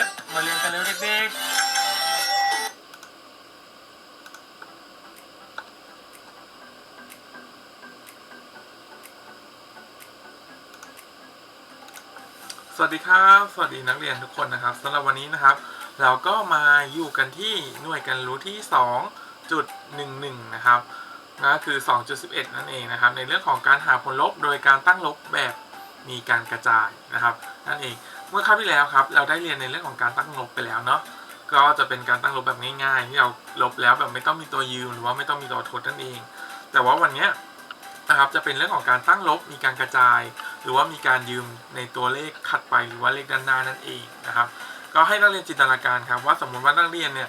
อะมาเรียนกันเร็วเด็สวัสดีครับ สวัสดีนักเรียนทุกคนนะครับสำหรับวันนี้นะครับ เราก็มาอยู่กันที่หน่วยการรู้ที่ 2.11 นะครับก็คือ 2.11 นั่นเองนะครับ ในเรื่องของการหาผลลบโดยการตั้งลบแบบมีการกระจายนะครับ นั่นเอง เมื่อคราวที่แล้วครับ เราได้เรียนในเรื่องของการตั้งลบไปแล้วเนาะก็จะเป็นการตั้งลบแบบง่ายๆที่เราลบแล้วแบบไม่ต้องมีตัวยืมหรือว่าไม่ต้องมีตัวทดนั่นเอง แต่ว่าวันนี้นะครับจะเป็นเรื่องของการตั้งลบมีการกระจาย หรือว่ามีการยืมในตัวเลขถัดไปหรือว่าเลขด้านหน้านั่นเองนะครับ ก็ให้นักเรียนจินตนาการครับว่าสมมุติว่านักเรียนเนี่ย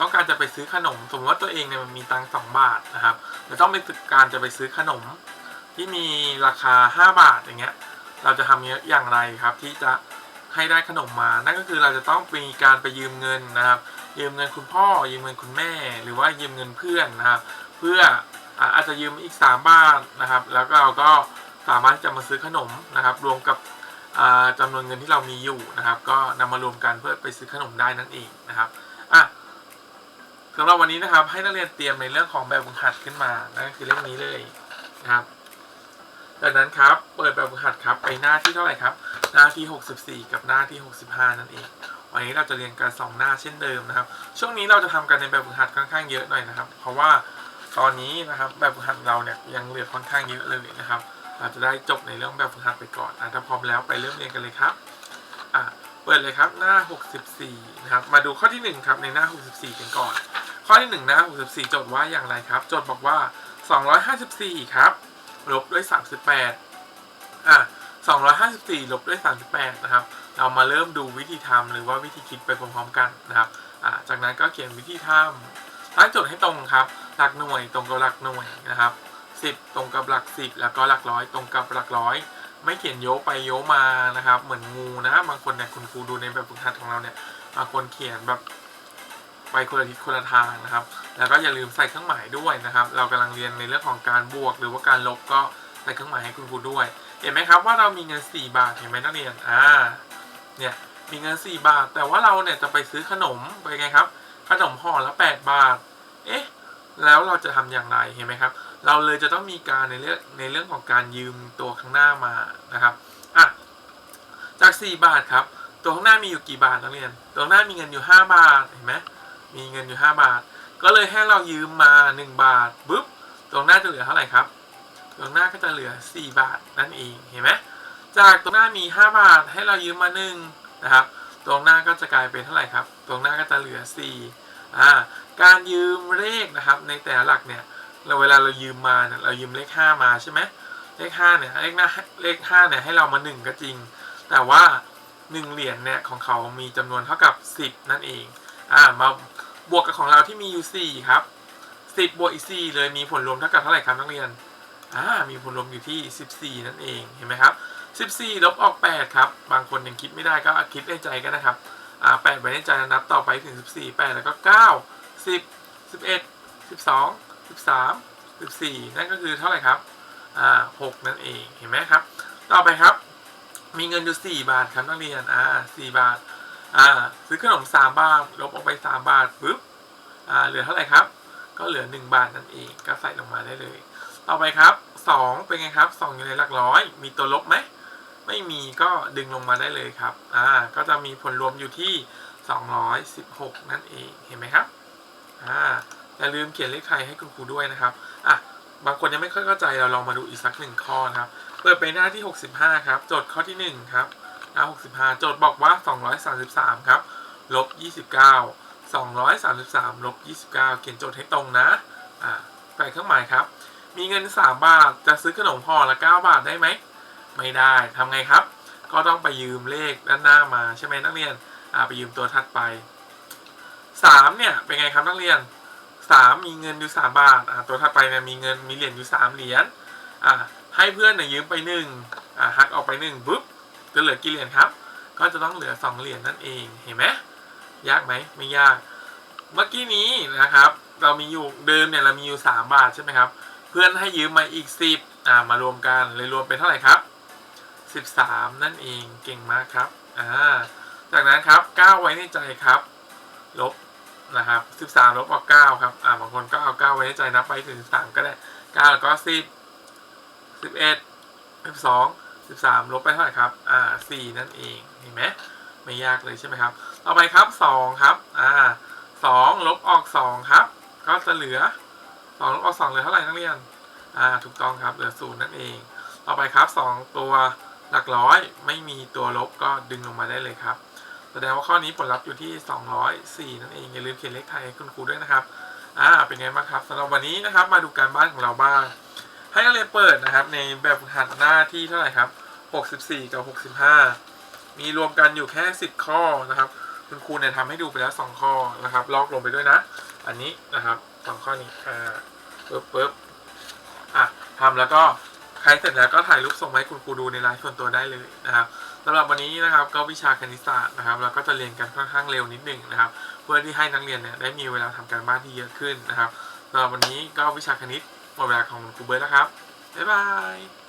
ต้องการจะไปซื้อขนม สมมติว่าตัวเองเนี่ยมันมีตังสองบาทนะครับแต่ต้องไปการจะไปซื้อขนมที่มีราคา 5 บาทอย่างเงี้ยเราจะทำอย่างไรครับที่จะ ให้ได้ขนมมา นั่นก็คือเราจะต้องมีการไปยืมเงินนะครับ ยืมเงินคุณพ่อ ยืมเงินคุณแม่ หรือว่ายืมเงินเพื่อนนะครับ เพื่ออาจจะยืมอีก3บาทนะครับ แล้วก็เราก็สามารถจะมาซื้อขนมนะครับ รวมกับอ่าจำนวนเงินที่เรามีอยู่นะครับ ก็นำมารวมกันเพื่อไปซื้อขนมได้นั่นเองนะครับอะสำหรับวันนี้นะครับ ให้นักเรียนเตรียมในเรื่องของแบบฝึกหัดขึ้นมานั่นก็คือเล่มนี้เลยนะครับ จากนั้นครับ เปิดแบบฝึกหัดครับไปหน้าที่เท่าไหร่ครับ หน้าที่ 64 กับหน้าที่ 65 นั่นเอง วันนี้เราจะเรียนกัน 2 หน้าเช่นเดิมนะครับ ช่วงนี้เราจะทำกันในแบบฝึกหัดค่อนข้างเยอะหน่อยนะครับ เพราะว่าตอนนี้นะครับแบบฝึกหัดเราเนี่ยยังเหลือค่อนข้างเยอะเลยนะครับ เราจะได้จบในเรื่องแบบฝึกหัดไปก่อนอะถ้าพร้อมแล้วไปเริ่มเรียนกันเลยครับอะเปิดเลยครับหน้า 64 นะครับ มาดูข้อที่ 1 ครับในหน้า 64 กันก่อน ข้อที่1หน้า 64 โจทย์ว่าอย่างไรครับ โจทย์บอกว่า 254 ครับลบด้วย 38อะ 254ลบด้วย 38 นะครับ เรามาเริ่มดูวิธีทำหรือว่าวิธีคิดไปพร้อมๆกันนะครับจากนั้นก็เขียนวิธีทำตั้งโจทย์ให้ตรงครับ หลักหน่วยตรงกับหลักหน่วยนะครับ 10 ตรงกับหลัก 10 แล้วก็หลักร้อยตรงกับหลักร้อย ไม่เขียนโยไปโยมานะครับ เหมือนงูนะบางคนเนี่ยคุณครูดูในแบบฝึกหัดของเราเนี่ยบางคนเขียนแบบไปคนละทิศคนละทางนะครับ แล้วก็อย่าลืมใส่เครื่องหมายด้วยนะครับ เรากำลังเรียนในเรื่องของการบวก หรือว่าการลบก็ใส่เครื่องหมายให้คุณครูด้วย ห็นไหมครับว่าเรามีเงิน 4 บาทเห็นไหมนักเรียนอ่าเนี่ยมีเงิน 4 บาท แต่ว่าเราเนี่ยจะไปซื้อขนมไปไงครับ ขนมห่อละ 8 บาท เอ๊ะแล้วเราจะทำอย่างไรเห็นไหมครับ เราเลยจะต้องมีการในเรื่องในเรื่องของการยืมตัวข้างหน้ามานะครับอะจาก 4 บาทครับ ตัวข้างหน้ามีอยู่กี่บาทนักเรียน ตัวข้างหน้ามีเงินอยู่ 5 บาทเห็นไหมมีเงินอยู่ 5 บาท ก็เลยให้เรายืมมา 1 บาทปุ๊บตรงหน้าจะเหลือเท่าไหร่ครับ ตรงหน้าก็จะเหลือ 4 บาทนั่นเอง เห็นไหมจากตรงหน้ามี 5 บาทให้เรายืมมา1นะครับ ตรงหน้าก็จะกลายเป็นเท่าไหร่ครับ ตรงหน้าก็จะเหลือ 4 อ่า การยืมเลขนะครับ ในแต่ละหลักเนี่ย เราเวลาเรายืมมาเนี่ย เรายืมเลข 5 มาใช่ไหมเลข 5 เนี่ย เลขหน้า เลข 5 เนี่ยให้เรามา 1 ก็จริง แต่ว่า 1 เหรียญเนี่ยของเขามีจำนวนเท่ากับ 10 นั่นเอง อ่า มาบวกกับของเราที่มีอยู่ 4 ครับ 10บวกอีก4เลยมีผลรวมเท่ากับเท่าไหร่ครับนักเรียน อ่ามีผลรวมอยู่ที่ 14 นั่นเองเห็นไหมครับ 14 ลบออก 8 ครับ บางคนยังคิดไม่ได้ก็คิดในใจก็นะครับอ่า8ไว้ในใจนับต่อไปถึง 14 8 แล้วก็ 9 10 11 12 13 14 นั่นก็คือเท่าไหร่ครับอ่า6นั่นเองเห็นไหมครับ ต่อไปครับ มีเงินอยู่ 4 บาทครับนักเรียนอ่า4บาทอ่าซื้อขนม 3 บาท ลบออกไป 3 บาทปุ๊บอ่าเหลือเท่าไหร่ครับ ก็เหลือ 1 บาทนั่นเองก็ใส่ลงมาได้เลย ต่อไปครับ 2 เป็นไงครับ 2 อยู่ในหลักร้อย มีตัวลบไหม ไม่มีก็ดึงลงมาได้เลยครับ อ่า ก็จะมีผลรวมอยู่ที่ 216 นั่นเอง เห็นไหมครับ อ่า อย่าลืมเขียนเลขไทยให้คุณครูด้วยนะครับ อะ บางคนยังไม่ค่อยเข้าใจ เราลองมาดูอีกสักหนึ่งข้อนะครับ เปิดไปหน้าที่ 65 ครับ โจทย์ข้อที่ 1 ครับหน้า65 โจทย์บอกว่า 233 ครับ ลบ 29 233 ลบ 29 เขียนโจทย์ให้ตรงนะ อ่าใส่เครื่องหมายครับ มีเงิน 3 บาทจะซื้อขนมห่อละ 9 บาทได้ไหม ไม่ได้ทำไงครับ ก็ต้องไปยืมเลขด้านหน้ามาใช่ไหมนักเรียนอ่าไปยืมตัวถัดไป 3 เนี่ยเป็นไงครับนักเรียน 3 มีเงินอยู่ 3 บาทอ่าตัวถัดไปเนี่ยมีเงินมีเหรียญอยู่ 3 เหรียญอ่าให้เพื่อนเนี่ยยืมไป1อ่าหักออกไป1ปุ๊บจะเหลือกี่เหรียญครับ ก็จะต้องเหลือ 2 เหรียญนั่นเองเห็นไหมยากไหมไม่ยาก เมื่อกี้นี้นะครับ เรามีอยู่เดิมเนี่ยเรามีอยู่ 3 บาทใช่ไหมครับ เพื่อนให้ยืมมาอีก 10อ่ามารวมกันเลยรวมเป็นเท่าไหร่ครับ 13 นั่นเองเก่งมากครับอ่าจากนั้นครับ 9 ไว้ในใจครับ ลบนะครับ 13 ลบออก9ครับอ่าบางคนก็เอา 9 ไว้ในใจนับไปถึง 13 ก็ได้ 9 แล้วก็ 10 11 12 13 ลบไปเท่าไหร่ครับ อ่า 4 นั่นเอง เห็นไหมไม่ยากเลยใช่ไหมครับ ต่อไปครับ 2 ครับ อ่า 2 ลบออก 2 ครับ ก็จะเหลือ 2ลบออก2เหลือเท่าไหร่นักเรียน อ่า ถูกต้องครับ เหลือ0นั่นเอง ต่อไปครับ2ตัวหลักร้อยไม่มีตัวลบก็ดึงลงมาได้เลยครับ แสดงว่าข้อนี้ผลลัพธ์อยู่ที่ 204 นั่นเอง อย่าลืมเขียนเลขไทยให้คุณครูด้วยนะครับ อ่า เป็นไงบ้างครับสำหรับวันนี้นะครับ มาดูการบ้านของเราบ้าง ให้นักเรียนเปิดนะครับ ในแบบฝึกหัดหน้าที่เท่าไหร่ครับ 64 กับ 65 มีรวมกันอยู่แค่ 10 ข้อนะครับ คุณครูเนี่ยทำให้ดูไปแล้ว 2 ข้อนะครับ ลอกลงไปด้วยนะ อันนี้นะครับ สองข้อนี้อ่าปึ๊บปึ๊บอะทำแล้วก็ใครเสร็จแล้วก็ถ่ายรูปส่งมาให้คุณครูดูในไลน์ส่วนตัวได้เลยนะครับสำหรับวันนี้นะครับก็วิชาคณิตศาสตร์นะครับเราก็จะเรียนกันค่อนข้างเร็วนิดหนึ่งนะครับ เพื่อที่ให้นักเรียนเนี่ยได้มีเวลาทำการบ้านที่เยอะขึ้นนะครับสำหรับวันนี้ก็วิชาคณิตหมดเวลาของคุณครูเบิร์ตแล้วครับบ๊ายบาย